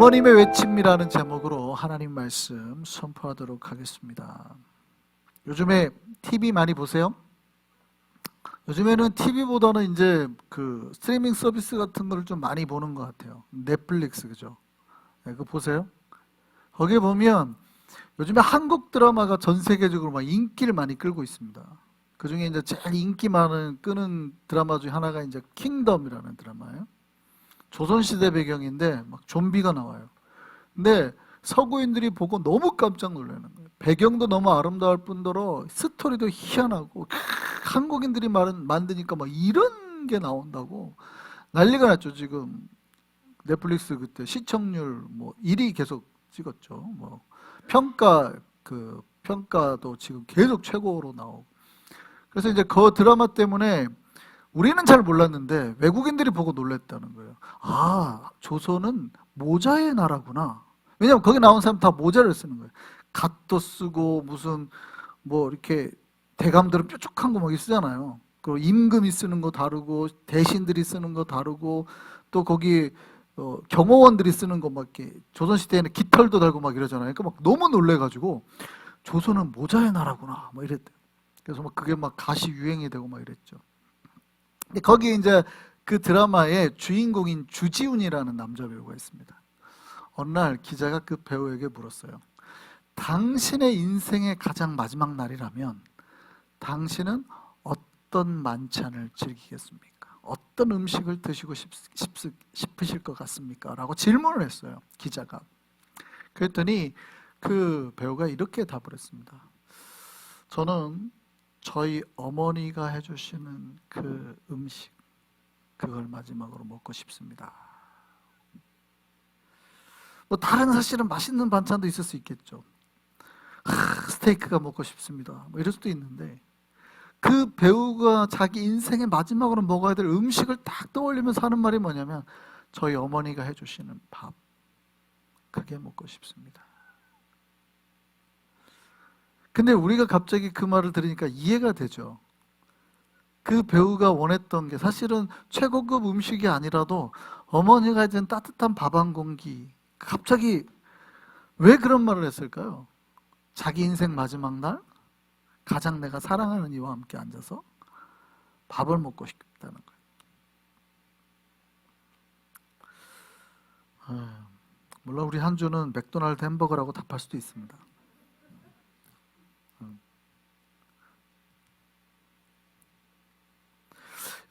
어머님의 외침이라는 제목으로 하나님 말씀 선포하도록 하겠습니다. 요즘에 TV 많이 보세요? 요즘에는 TV보다는 이제 그 스트리밍 서비스 같은 걸좀 많이 보는 것 같아요. 넷플릭스 그죠? 네, 그거 보세요. 거기에 보면 요즘에 한국 드라마가 전 세계적으로 막 인기를 많이 끌고 있습니다. 그 중에 이제 제일 인기 많은 끄는 드라마 중에 하나가 이제 킹덤이라는 드라마예요. 조선시대 배경인데 막 좀비가 나와요. 근데 서구인들이 보고 너무 깜짝 놀라는 거예요. 배경도 너무 아름다울 뿐더러 스토리도 희한하고 크, 한국인들이 말은 만드니까 막 이런 게 나온다고 난리가 났죠 지금 넷플릭스 그때 시청률 뭐 1위 계속 찍었죠. 뭐 평가 그 평가도 지금 계속 최고로 나오고 그래서 이제 그 드라마 때문에 우리는 잘 몰랐는데 외국인들이 보고 놀랬다는 거예요. 아, 조선은 모자의 나라구나. 왜냐면 거기 나온 사람 다 모자를 쓰는 거예요. 갓도 쓰고 무슨 뭐 이렇게 대감들은 뾰족한 거 막 쓰잖아요. 그 임금이 쓰는 거 다르고 대신들이 쓰는 거 다르고 또 거기 어, 경호원들이 쓰는 거 막 이렇게 조선 시대에는 깃털도 달고 막 이러잖아요. 그러니까 막 너무 놀래가지고 조선은 모자의 나라구나 막 이랬대. 요 그래서 막 그게 막 가시 유행이 되고 막 이랬죠. 근데 거기에 이제 그 드라마의 주인공인 주지훈이라는 남자 배우가 있습니다. 어느 날 기자가 그 배우에게 물었어요. 당신의 인생의 가장 마지막 날이라면 당신은 어떤 만찬을 즐기겠습니까? 어떤 음식을 드시고 싶, 싶, 싶으실 것 같습니까? 라고 질문을 했어요. 기자가. 그랬더니 그 배우가 이렇게 답을 했습니다. 저는 저희 어머니가 해주시는 그 음식 그걸 마지막으로 먹고 싶습니다. 뭐 다른 사실은 맛있는 반찬도 있을 수 있겠죠. 하, 스테이크가 먹고 싶습니다. 뭐 이럴 수도 있는데 그 배우가 자기 인생의 마지막으로 먹어야 될 음식을 딱 떠올리면서 하는 말이 뭐냐면 저희 어머니가 해주시는 밥 그게 먹고 싶습니다. 근데 우리가 갑자기 그 말을 들으니까 이해가 되죠. 그 배우가 원했던 게 사실은 최고급 음식이 아니라도 어머니가 해준 따뜻한 밥 한 공기. 갑자기 왜 그런 말을 했을까요? 자기 인생 마지막 날 가장 내가 사랑하는 이와 함께 앉아서 밥을 먹고 싶다는 거예요. 아, 물론 우리 한 주는 맥도날드 햄버거라고 답할 수도 있습니다.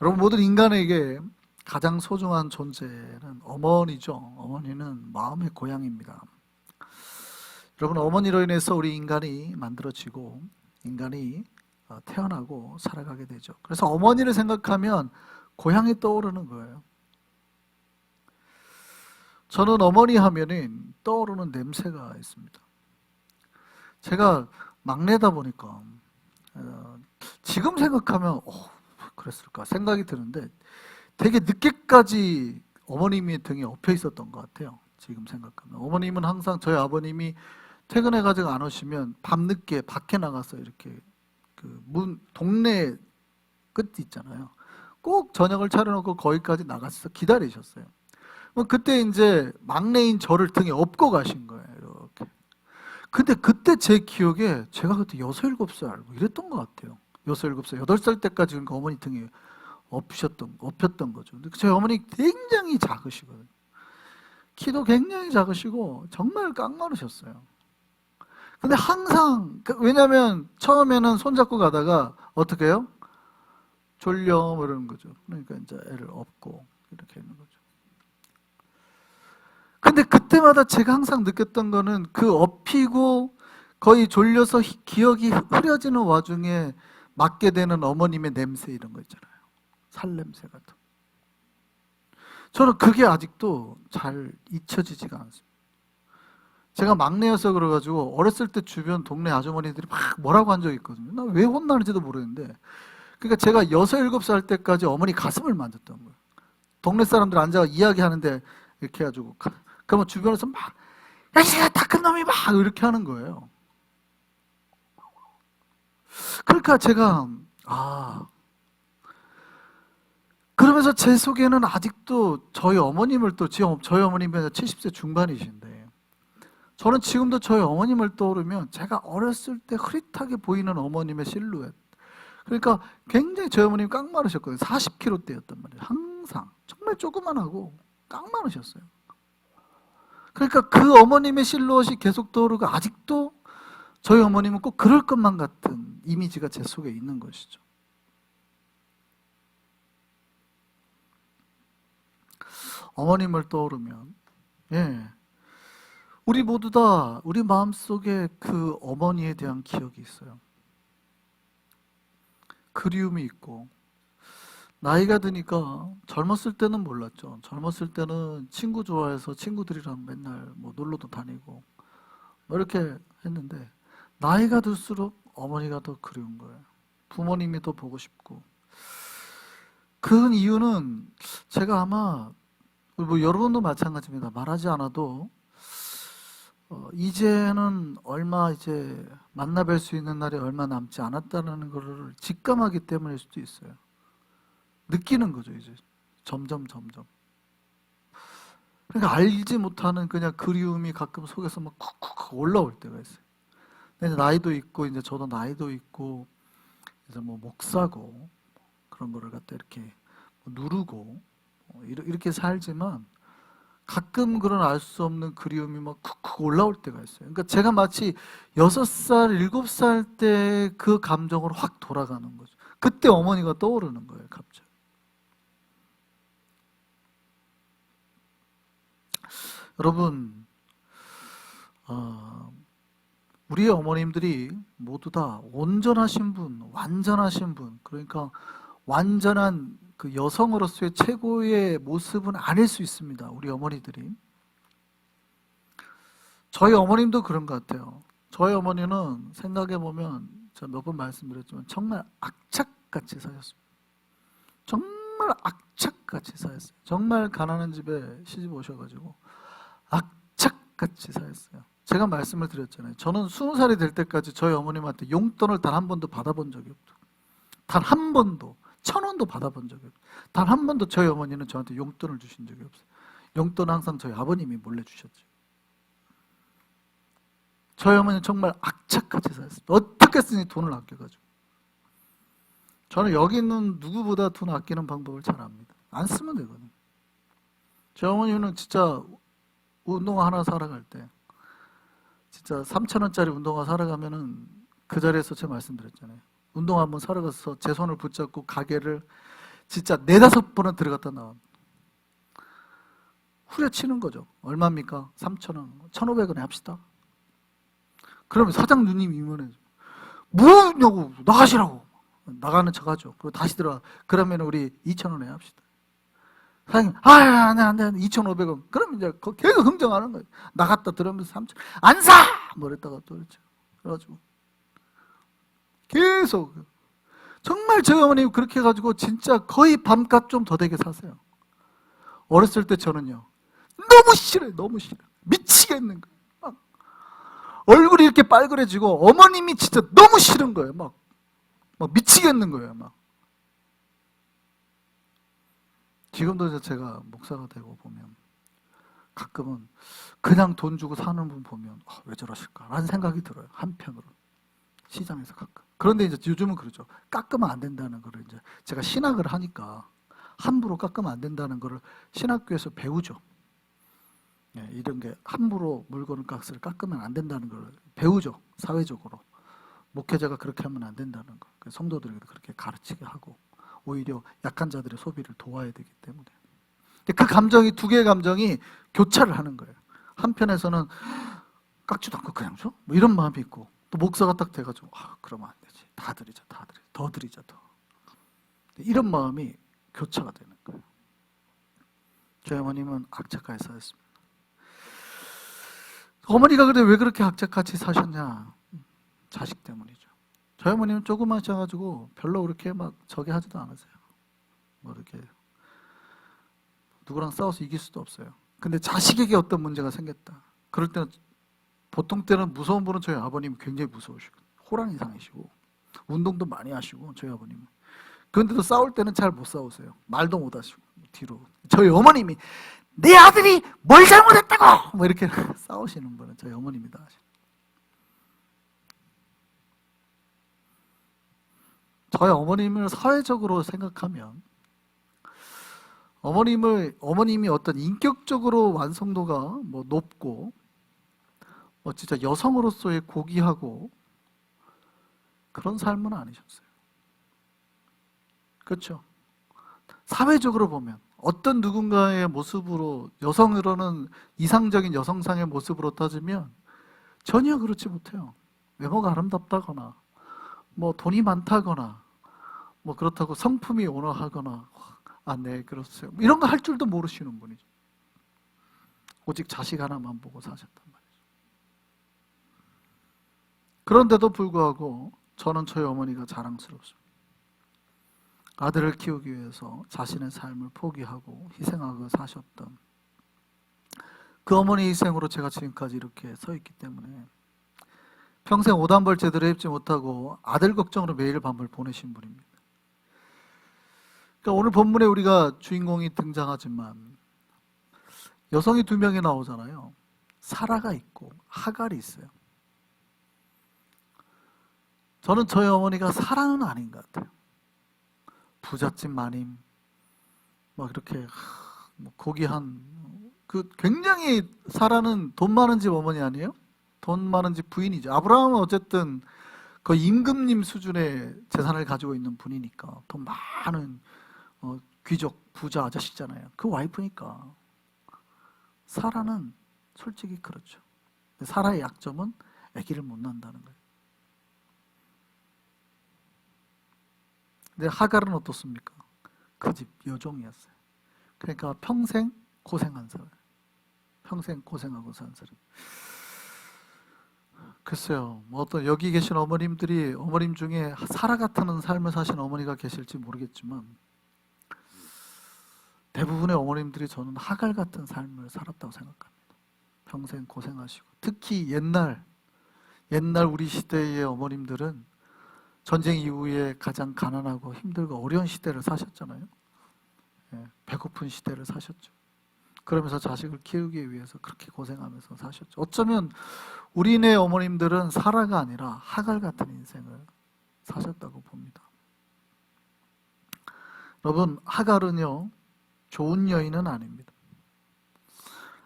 여러분 모든 인간에게 가장 소중한 존재는 어머니죠. 어머니는 마음의 고향입니다. 여러분 어머니로 인해서 우리 인간이 만들어지고 인간이 어, 태어나고 살아가게 되죠. 그래서 어머니를 생각하면 고향이 떠오르는 거예요. 저는 어머니 하면은 떠오르는 냄새가 있습니다. 제가 막내다 보니까 어, 지금 생각하면 어, 그랬을까 생각이 드는데 되게 늦게까지 어머님이 등에 엎여 있었던 것 같아요. 지금 생각하면 어머님은 항상 저희 아버님이 퇴근해 가지고 안 오시면 밤늦게 밖에 나가서 이렇게 그 문 동네 끝 있잖아요. 꼭 저녁을 차려놓고 거기까지 나가서 기다리셨어요. 그때 이제 막내인 저를 등에 업고 가신 거예요. 이렇게. 근데 그때 제 기억에 제가 그때 여섯 일곱 살뭐 이랬던 것 같아요. 여섯 일곱 살, 여덟 살 때까지 그러니까 어머니 등에 엎으셨던, 엎였던 거죠. 근데 저희 어머니 굉장히 작으시거든요. 키도 굉장히 작으시고 정말 깡마르셨어요. 근데 항상 그 왜냐하면 처음에는 손잡고 가다가 어떻게 해요? 졸려 뭐 이러는 거죠. 그러니까 이제 애를 업고 이렇게 있는 거죠. 근데 그때마다 제가 항상 느꼈던 거는 그 업히고 거의 졸려서 기억이 흐려지는 와중에 맡게 되는 어머님의 냄새 이런 거 있잖아요. 살냄새 같은. 저는 그게 아직도 잘 잊혀지지가 않습니다. 제가 막내여서 그래가지고 어렸을 때 주변 동네 아주머니들이 막 뭐라고 한 적이 있거든요. 나 왜 혼나는지도 모르겠는데. 그러니까 제가 여섯 일곱 살 때까지 어머니 가슴을 만졌던 거예요. 동네 사람들 앉아 이야기하는데 이렇게 해가지고 그러면 주변에서 막 야씨가 다큰 놈이 막 이렇게 하는 거예요. 그러니까 제가 아 그러면서 제 속에는 아직도 저희 어머님을 또 지- 저희 어머님이 70세 중반이신데 저는 지금도 저희 어머님을 떠오르면 제가 어렸을 때 흐릿하게 보이는 어머님의 실루엣. 그러니까 굉장히 저희 어머님이 깡마르셨거든요. 40kg대였단 말이에요. 항상. 정말 조그만하고 깡마르셨어요. 그러니까 그 어머님의 실루엣이 계속 떠오르고 아직도 저희 어머님은 꼭 그럴 것만 같은 이미지가 제 속에 있는 것이죠 어머님을 떠오르면 예. 우리 모두 다 우리 마음 속에 그 어머니에 대한 기억이 있어요. 그리움이 있고 나이가 드니까 젊었을 때는 몰랐죠. 젊었을 때는 친구 좋아해서 친구들이랑 맨날 뭐 놀러도 다니고 뭐 이렇게 했는데 나이가 들수록 어머니가 더 그리운 거예요. 부모님이 더 보고 싶고 그 이유는 제가 아마 뭐 여러분도 마찬가지입니다. 말하지 않아도 어, 이제는 얼마 이제 만나 뵐 수 있는 날이 얼마 남지 않았다는 것을 직감하기 때문일 수도 있어요. 느끼는 거죠, 이제. 점점, 점점. 그러니까 알지 못하는 그냥 그리움이 가끔 속에서 막 쿡쿡 올라올 때가 있어요. 근데 나이도 있고, 이제 저도 나이도 있고, 이제 뭐 목사고, 그런 거를 갖다 이렇게 뭐 누르고, 어, 이러- 이렇게 살지만, 가끔 그런 알 수 없는 그리움이 막 쿡쿡 올라올 때가 있어요. 그러니까 제가 마치 여섯 살, 일곱 살때 그 감정으로 확 돌아가는 거죠. 그때 어머니가 떠오르는 거예요, 갑자기. 여러분, 어, 우리의 어머님들이 모두 다 온전하신 분, 완전하신 분, 그러니까 완전한 그 여성으로서의 최고의 모습은 아닐 수 있습니다. 우리 어머니들이. 저희 어머님도 그런 것 같아요. 저희 어머니는 생각해 보면 제가 몇 번 말씀드렸지만 정말 악착같이 사셨습니다. 정말 악착같이 사셨어요. 정말 가난한 집에 시집 오셔가지고 악착같이 사셨어요. 제가 말씀을 드렸잖아요. 저는 스무 살이 될 때까지 저희 어머님한테 용돈을 단 한 번도 받아본 적이 없고 단한 번도 천 원도 받아본 적이 없어요. 단한 번도 저희 어머니는 저한테 용돈을 주신 적이 없어요. 용돈은 항상 저희 아버님이 몰래 주셨죠. 저희 어머니는 정말 악착같이 살았어요. 어떻게 쓰니 돈을 아껴가지고. 저는 여기 있는 누구보다 돈 아끼는 방법을 잘 압니다. 안 쓰면 되거든요. 저희 어머니는 진짜 운동화 하나 사러 갈 때, 진짜 3천원짜리 운동화 사러 가면은 그 자리에서 제가 말씀드렸잖아요. 운동화 한번 사러 가서 제 손을 붙잡고 가게를 진짜 네다섯 번은 들어갔다 나와. 후려치는 거죠. 얼마입니까? 3천원, 1,500원에 합시다. 그러면 사장 누님이 이면에 뭐냐고 나가시라고 나가는 척하죠. 그리고 다시 들어와. 그러면 우리 2천 원에 합시다. 사장님, 아, 안돼, 안돼, 안 돼, 2,500원. 그럼 이제 거- 계속 흥정하는 거예요. 나갔다 들어오면서 3천, 안 사! 뭐 이랬다가 또 그렇죠. 그래가지고. 계속. 정말 저희 어머님 그렇게 해가지고 진짜 거의 밤값 좀 더 되게 사세요. 어렸을 때 저는요. 너무 싫어요, 너무 싫어. 미치겠는 거예요. 막 얼굴이 이렇게 빨그레지고 어머님이 진짜 너무 싫은 거예요. 막, 막 미치겠는 거예요. 막. 지금도 제가 목사가 되고 보면 가끔은 그냥 돈 주고 사는 분 보면 아, 왜 저러실까라는 생각이 들어요. 한편으로 시장에서 가끔. 그런데 이제 요즘은 그러죠. 깎으면 안 된다는 거를 이제 제가 신학을 하니까 함부로 깎으면 안 된다는 거를 신학교에서 배우죠. 예, 이런 게 함부로 물건을 값을 깎으면 안 된다는 걸 배우죠. 사회적으로. 목회자가 그렇게 하면 안 된다는 거. 그 성도들에게도 그렇게 가르치게 하고 오히려 약한 자들의 소비를 도와야 되기 때문에. 그 감정이 두 개의 감정이 교차를 하는 거예요. 한편에서는 깎지도 않고 그냥 줘? 뭐 이런 마음이 있고 또 목사가 딱 돼가지고 아 그러면 안 되지. 다 드리자, 다 드리자, 더 드리자, 더. 이런 마음이 교차가 되는 거예요. 저희 어머님은 악착같이 사셨습니다. 어머니가 그래 왜 그렇게 악착같이 사셨냐? 자식 때문이죠. 저희 어머님은 조그마셔가지고 별로 그렇게 막 저기 하지도 않으세요. 뭐 이렇게 누구랑 싸워서 이길 수도 없어요. 근데 자식에게 어떤 문제가 생겼다. 그럴 때는 보통 때는 무서운 분은 저희 아버님 굉장히 무서우시고 호랑이 상이시고 운동도 많이 하시고 저희 아버님은 그런데도 싸울 때는 잘 못 싸우세요. 말도 못 하시고 뒤로. 저희 어머님이 내 아들이 뭘 잘못했다고 뭐 이렇게 싸우시는 분은 저희 어머님이다. 저희 어머님을 사회적으로 생각하면 어머님을 어머님이 어떤 인격적으로 완성도가 뭐 높고 뭐 진짜 여성으로서의 고귀하고 그런 삶은 아니셨어요. 그렇죠? 사회적으로 보면 어떤 누군가의 모습으로 여성으로는 이상적인 여성상의 모습으로 따지면 전혀 그렇지 못해요. 외모가 아름답다거나 뭐 돈이 많다거나 뭐 그렇다고 성품이 온화하거나 아네 그렇어요. 이런 거 할 줄도 모르시는 분이죠. 오직 자식 하나만 보고 사셨단 말이죠. 그런데도 불구하고 저는 저희 어머니가 자랑스럽습니다. 아들을 키우기 위해서 자신의 삶을 포기하고 희생하고 사셨던 그 어머니 희생으로 제가 지금까지 이렇게 서 있기 때문에 평생 오단벌 제대로 입지 못하고 아들 걱정으로 매일 밤을 보내신 분입니다. 그러니까 오늘 본문에 우리가 주인공이 등장하지만 여성이 두 명이 나오잖아요. 사라가 있고 하갈이 있어요. 저는 저희 어머니가 사라는 아닌 것 같아요. 부잣집 마님, 막 이렇게 하, 뭐 고귀한 그 굉장히 사라는 돈 많은 집 어머니 아니에요? 돈 많은 집 부인이죠. 아브라함은 어쨌든 그 임금님 수준의 재산을 가지고 있는 분이니까 돈 많은 어, 귀족 부자 아저씨잖아요. 그 와이프니까 사라는 솔직히 그렇죠. 사라의 약점은 아기를 못 낳는다는 거예요. 근데 하갈은 어떻습니까? 그 집 여종이었어요. 그러니까 평생 고생한 사람. 평생 고생하고 산 사람. 글쎄요, 뭐 어떤 여기 계신 어머님들이 어머님 중에 사라 같은 삶을 사신 어머니가 계실지 모르겠지만 대부분의 어머님들이 저는 하갈 같은 삶을 살았다고 생각합니다. 평생 고생하시고 특히 옛날 옛날 우리 시대의 어머님들은 전쟁 이후에 가장 가난하고 힘들고 어려운 시대를 사셨잖아요. 예, 배고픈 시대를 사셨죠. 그러면서 자식을 키우기 위해서 그렇게 고생하면서 사셨죠. 어쩌면 우리네 어머님들은 사라가 아니라 하갈 같은 인생을 사셨다고 봅니다. 여러분, 하갈은요, 좋은 여인은 아닙니다.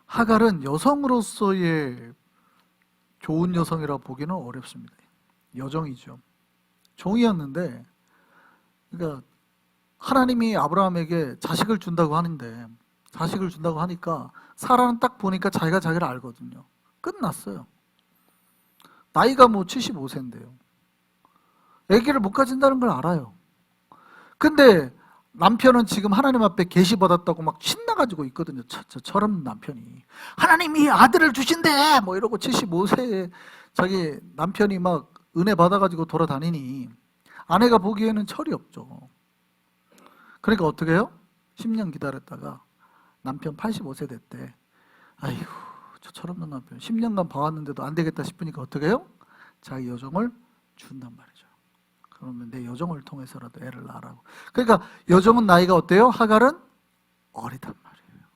하갈은 여성으로서의 좋은 여성이라 보기는 어렵습니다. 여정이죠. 종이었는데, 그러니까 하나님이 아브라함에게 자식을 준다고 하는데, 자식을 준다고 하니까 사라는 딱 보니까 자기가 자기를 알거든요. 끝났어요. 나이가 뭐 75세인데요. 아기를 못 가진다는 걸 알아요. 근데 남편은 지금 하나님 앞에 계시 받았다고 막 신나가지고 있거든요. 저, 저처럼 남편이 하나님이 아들을 주신대 뭐 이러고 75세에 자기 남편이 막 은혜 받아가지고 돌아다니니 아내가 보기에는 철이 없죠. 그러니까 어떻게 해요? 10년 기다렸다가 남편 85세 됐대. 아이고, 저처럼 는 남편. 10년간 봐왔는데도 안 되겠다 싶으니까 어떻게 해요? 자기 여정을 준단 말이죠. 그러면 내 여정을 통해서라도 애를 낳으라고. 그러니까 여정은 나이가 어때요? 하갈은 어리단 말이에요.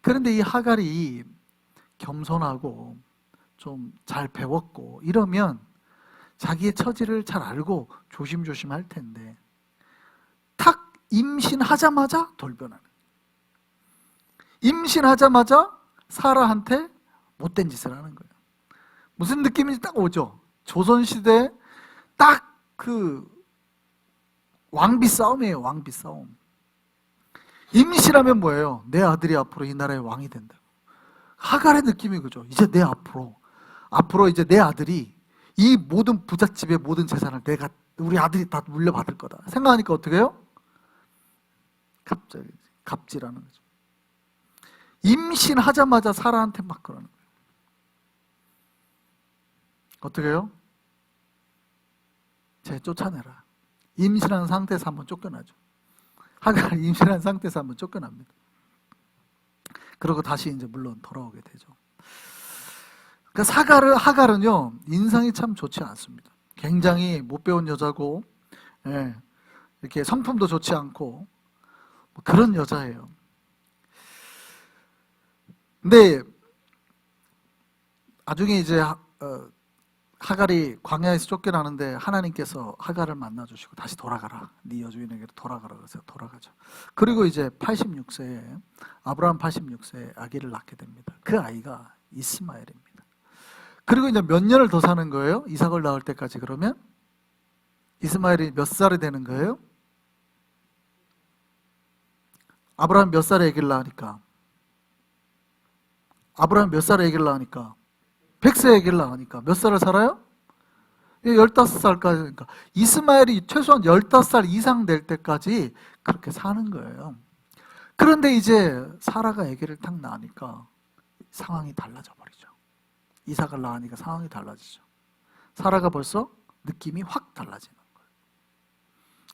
그런데 이 하갈이 겸손하고 좀 잘 배웠고 이러면 자기의 처지를 잘 알고 조심조심 할 텐데 탁 임신하자마자 돌변하는 임신하자마자 사라한테 못된 짓을 하는 거예요. 무슨 느낌인지 딱 오죠. 조선시대 딱 그 왕비 싸움이에요. 왕비 싸움. 임신하면 뭐예요? 내 아들이 앞으로 이 나라의 왕이 된다. 하갈의 느낌이 그죠. 이제 내 앞으로 앞으로 이제 내 아들이 이 모든 부잣집의 모든 재산을 내가 우리 아들이 다 물려받을 거다. 생각하니까 어떻게 해요? 갑자기 갑질하는 거죠. 임신하자마자 사라한테 막 그러는 거예요. 어떻게 해요? 쟤 쫓아내라. 임신한 상태에서 한번 쫓겨나죠. 하갈 임신한 상태에서 한번 쫓겨납니다. 그리고 다시 이제 물론 돌아오게 되죠. 그러니까 사갈을 하갈은요 인상이 참 좋지 않습니다. 굉장히 못 배운 여자고, 예, 이렇게 성품도 좋지 않고 뭐 그런 여자예요. 근데 나중에 이제 하, 어, 하갈이 광야에서 쫓겨나는데 하나님께서 하갈을 만나 주시고 다시 돌아가라. 네 여주인에게로 돌아가라. 그래서 돌아가죠. 그리고 이제 86세에 아브라함 86세에 아기를 낳게 됩니다. 그 아이가 이스마엘입니다. 그리고 이제 몇 년을 더 사는 거예요? 이삭을 낳을 때까지 그러면 이스마엘이 몇 살이 되는 거예요? 아브라함 몇 살에 아기를 낳으니까? 아브라함 몇 살에 아기를 낳으니까? 100세 아기를 낳으니까 몇 살을 살아요? 15살까지 그러니까 이스마엘이 최소한 15살 이상 될 때까지 그렇게 사는 거예요. 그런데 이제 사라가 아기를 딱 낳으니까 상황이 달라져 버리죠. 이삭을 낳으니까 상황이 달라지죠. 사라가 벌써 느낌이 확 달라지는 거예요.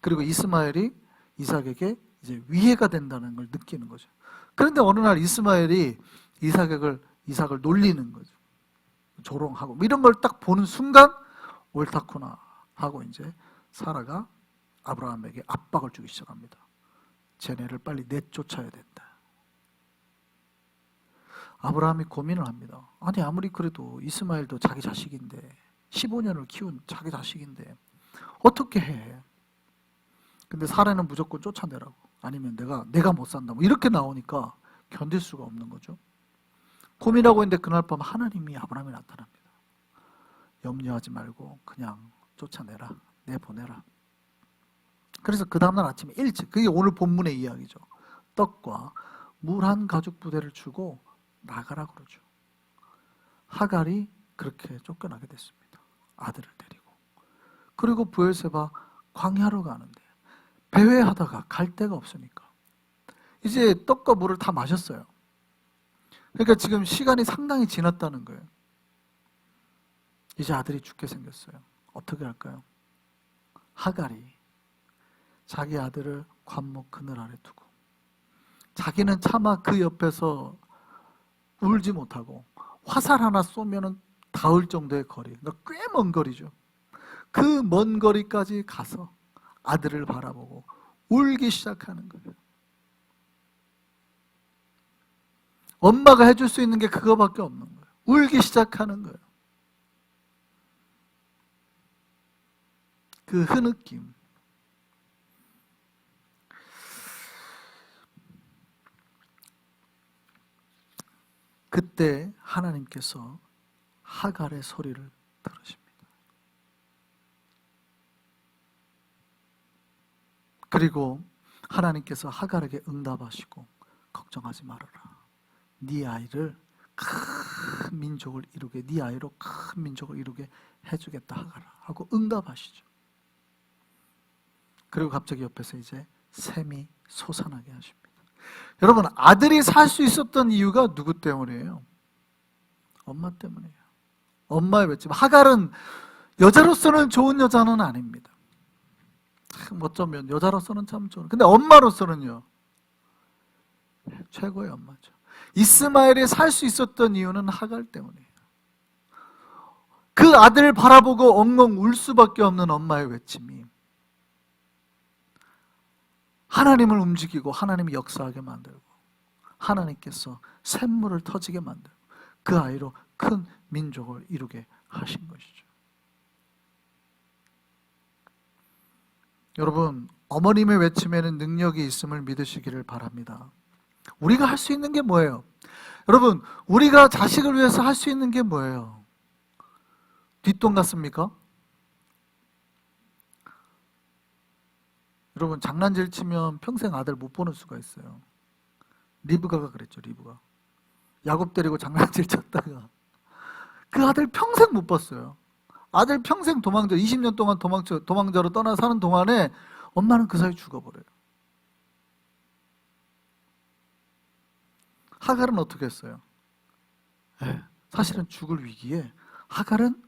그리고 이스마엘이 이삭에게 이제 위해가 된다는 걸 느끼는 거죠. 그런데 어느 날 이스마엘이 이삭을 이삭을 놀리는 거죠. 조롱하고 뭐 이런 걸 딱 보는 순간 옳다구나 하고 이제 사라가 아브라함에게 압박을 주기 시작합니다. 쟤네를 빨리 내쫓아야 된다. 아브라함이 고민을 합니다. 아니 아무리 그래도 이스마엘도 자기 자식인데 15년을 키운 자기 자식인데 어떻게 해? 근데 사라는 무조건 쫓아내라고. 아니면 내가 내가 못 산다. 뭐 이렇게 나오니까 견딜 수가 없는 거죠. 고민하고 있는데 그날 밤 하나님이 아브라함에 나타납니다. 염려하지 말고 그냥 쫓아내라. 내보내라. 그래서 그 다음날 아침에 일찍 그게 오늘 본문의 이야기죠. 떡과 물 한 가죽 부대를 주고 나가라 그러죠. 하갈이 그렇게 쫓겨나게 됐습니다. 아들을 데리고. 그리고 부엘세바 광야로 가는데 배회하다가 갈 데가 없으니까 이제 떡과 물을 다 마셨어요. 그러니까 지금 시간이 상당히 지났다는 거예요. 이제 아들이 죽게 생겼어요. 어떻게 할까요? 하갈이 자기 아들을 관목 그늘 아래 두고 자기는 차마 그 옆에서 울지 못하고 화살 하나 쏘면은 닿을 정도의 거리, 그러니까 꽤 먼 거리죠. 그 먼 거리까지 가서 아들을 바라보고 울기 시작하는 거예요. 엄마가 해줄 수 있는 게 그거밖에 없는 거예요. 울기 시작하는 거예요. 그 흐느낌. 그때 하나님께서 하갈의 소리를 들으십니다. 그리고 하나님께서 하갈에게 응답하시고 걱정하지 말아라. 네 아이를 큰 민족을 이루게 네 아이로 큰 민족을 이루게 해주겠다 하가라 하고 응답하시죠. 그리고 갑자기 옆에서 이제 샘이 솟아나게 하십니다. 여러분 아들이 살 수 있었던 이유가 누구 때문이에요? 엄마 때문이에요. 엄마의 외침. 하갈은 여자로서는 좋은 여자는 아닙니다. 참 어쩌면 여자로서는 참 좋은. 근데 엄마로서는요 최고의 엄마죠. 이스마엘이 살 수 있었던 이유는 하갈 때문이에요. 그 아들을 바라보고 엉엉 울 수밖에 없는 엄마의 외침이 하나님을 움직이고 하나님이 역사하게 만들고 하나님께서 샘물을 터지게 만들고 그 아이로 큰 민족을 이루게 하신 것이죠. 여러분, 어머님의 외침에는 능력이 있음을 믿으시기를 바랍니다. 우리가 할 수 있는 게 뭐예요? 여러분, 우리가 자식을 위해서 할 수 있는 게 뭐예요? 뒷돈 같습니까? 여러분, 장난질 치면 평생 아들 못 보는 수가 있어요. 리브가가 그랬죠, 리브가. 야곱 데리고 장난질 쳤다가 그 아들 평생 못 봤어요. 아들 평생 도망자, 20년 동안 도망쳐, 도망자로 떠나 사는 동안에 엄마는 그 사이 죽어버려요. 하갈은 어떻게 했어요? 네, 사실은 죽을 위기에 하갈은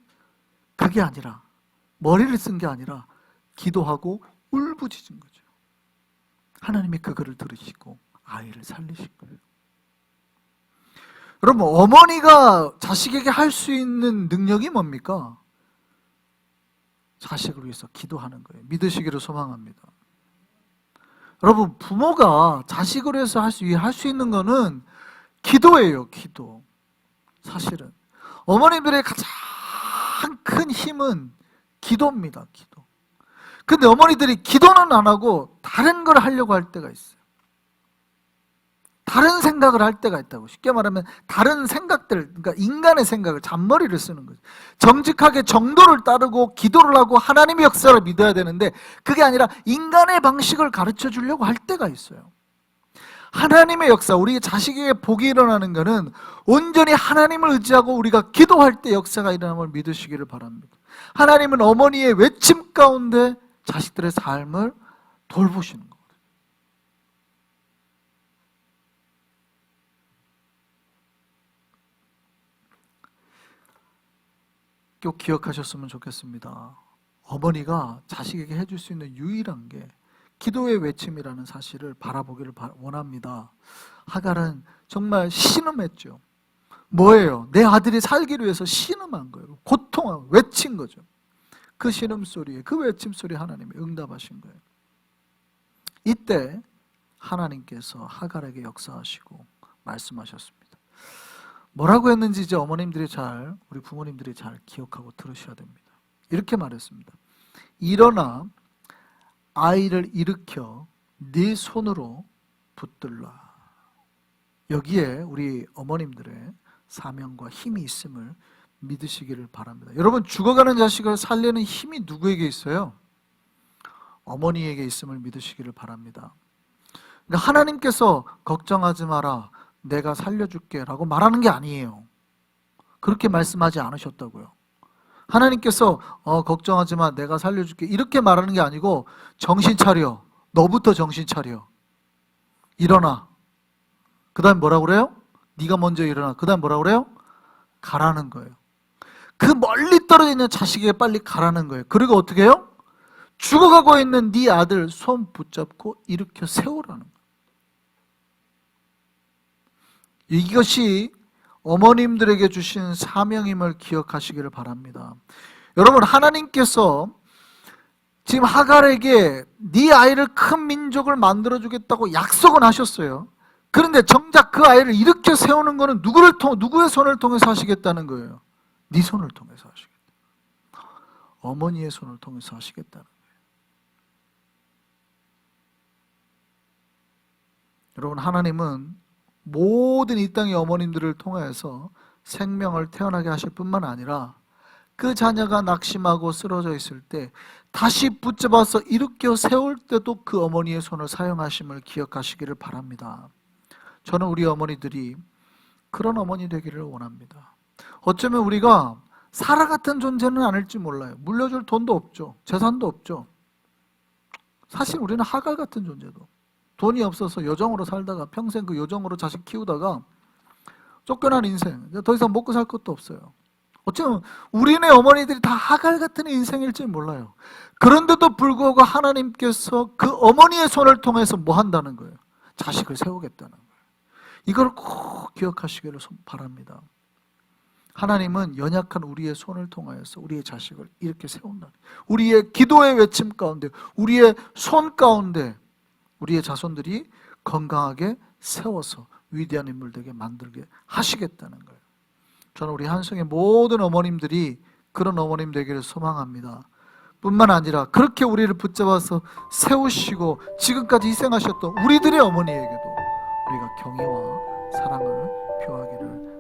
그게 아니라 머리를 쓴 게 아니라 기도하고 울부짖은 거죠. 하나님이 그거를 들으시고 아이를 살리신 거예요. 여러분 어머니가 자식에게 할 수 있는 능력이 뭡니까? 자식을 위해서 기도하는 거예요. 믿으시기를 소망합니다. 여러분 부모가 자식을 위해서 할 수 있는 거는 기도예요, 기도. 사실은 어머님들의 가장 큰 힘은 기도입니다, 기도. 근데 어머니들이 기도는 안 하고 다른 걸 하려고 할 때가 있어요. 다른 생각을 할 때가 있다고. 쉽게 말하면 다른 생각들, 그러니까 인간의 생각을 잔머리를 쓰는 거죠. 정직하게 정도를 따르고 기도를 하고 하나님의 역사를 믿어야 되는데 그게 아니라 인간의 방식을 가르쳐 주려고 할 때가 있어요. 하나님의 역사, 우리 자식에게 복이 일어나는 것은 온전히 하나님을 의지하고 우리가 기도할 때 역사가 일어남을 믿으시기를 바랍니다. 하나님은 어머니의 외침 가운데 자식들의 삶을 돌보시는 거거든요. 꼭 기억하셨으면 좋겠습니다. 어머니가 자식에게 해줄 수 있는 유일한 게 기도의 외침이라는 사실을 바라보기를 바- 원합니다. 하갈은 정말 신음했죠. 뭐예요? 내 아들이 살기를 위해서 신음한 거예요. 고통하고 외친 거죠. 그 신음 소리에 그 외침 소리에 하나님이 응답하신 거예요. 이때 하나님께서 하갈에게 역사하시고 말씀하셨습니다. 뭐라고 했는지 이제 어머님들이 잘 우리 부모님들이 잘 기억하고 들으셔야 됩니다. 이렇게 말했습니다. 일어나 아이를 일으켜 네 손으로 붙들라. 여기에 우리 어머님들의 사명과 힘이 있음을 믿으시기를 바랍니다. 여러분 죽어가는 자식을 살리는 힘이 누구에게 있어요? 어머니에게 있음을 믿으시기를 바랍니다. 그러니까 하나님께서 걱정하지 마라. 내가 살려줄게 라고 말하는 게 아니에요. 그렇게 말씀하지 않으셨다고요. 하나님께서 어, 걱정하지 마. 내가 살려줄게. 이렇게 말하는 게 아니고 정신 차려. 너부터 정신 차려. 일어나. 그다음 뭐라고 그래요? 네가 먼저 일어나. 그다음 뭐라고 그래요? 가라는 거예요. 그 멀리 떨어져 있는 자식에게 빨리 가라는 거예요. 그리고 어떻게 해요? 죽어가고 있는 네 아들 손 붙잡고 일으켜 세우라는 거예요. 이것이 어머님들에게 주신 사명임을 기억하시기를 바랍니다. 여러분 하나님께서 지금 하갈에게 네 아이를 큰 민족을 만들어 주겠다고 약속은 하셨어요. 그런데 정작 그 아이를 일으켜 세우는 것은 누구를 통 누구의 손을 통해서 하시겠다는 거예요. 네 손을 통해서 하시겠다. 어머니의 손을 통해서 하시겠다는 거예요. 여러분 하나님은 모든 이 땅의 어머님들을 통해서 생명을 태어나게 하실 뿐만 아니라 그 자녀가 낙심하고 쓰러져 있을 때 다시 붙잡아서 일으켜 세울 때도 그 어머니의 손을 사용하심을 기억하시기를 바랍니다. 저는 우리 어머니들이 그런 어머니 되기를 원합니다. 어쩌면 우리가 사라 같은 존재는 아닐지 몰라요. 물려줄 돈도 없죠. 재산도 없죠. 사실 우리는 하갈 같은 존재도. 돈이 없어서 요정으로 살다가 평생 그 요정으로 자식 키우다가 쫓겨난 인생. 더 이상 먹고 살 것도 없어요. 어쩌면 우리네 어머니들이 다 하갈 같은 인생일지 몰라요. 그런데도 불구하고 하나님께서 그 어머니의 손을 통해서 뭐 한다는 거예요? 자식을 세우겠다는 거예요. 이걸 꼭 기억하시기를 바랍니다. 하나님은 연약한 우리의 손을 통하여서 우리의 자식을 이렇게 세운다. 우리의 기도의 외침 가운데, 우리의 손 가운데 우리의 자손들이 건강하게 세워서 위대한 인물 되게 만들게 하시겠다는 거예요. 저는 우리 한성의 모든 어머님들이 그런 어머님 되기를 소망합니다. 뿐만 아니라 그렇게 우리를 붙잡아서 세우시고 지금까지 희생하셨던 우리들의 어머니에게도 우리가 경의와 사랑을 표하기를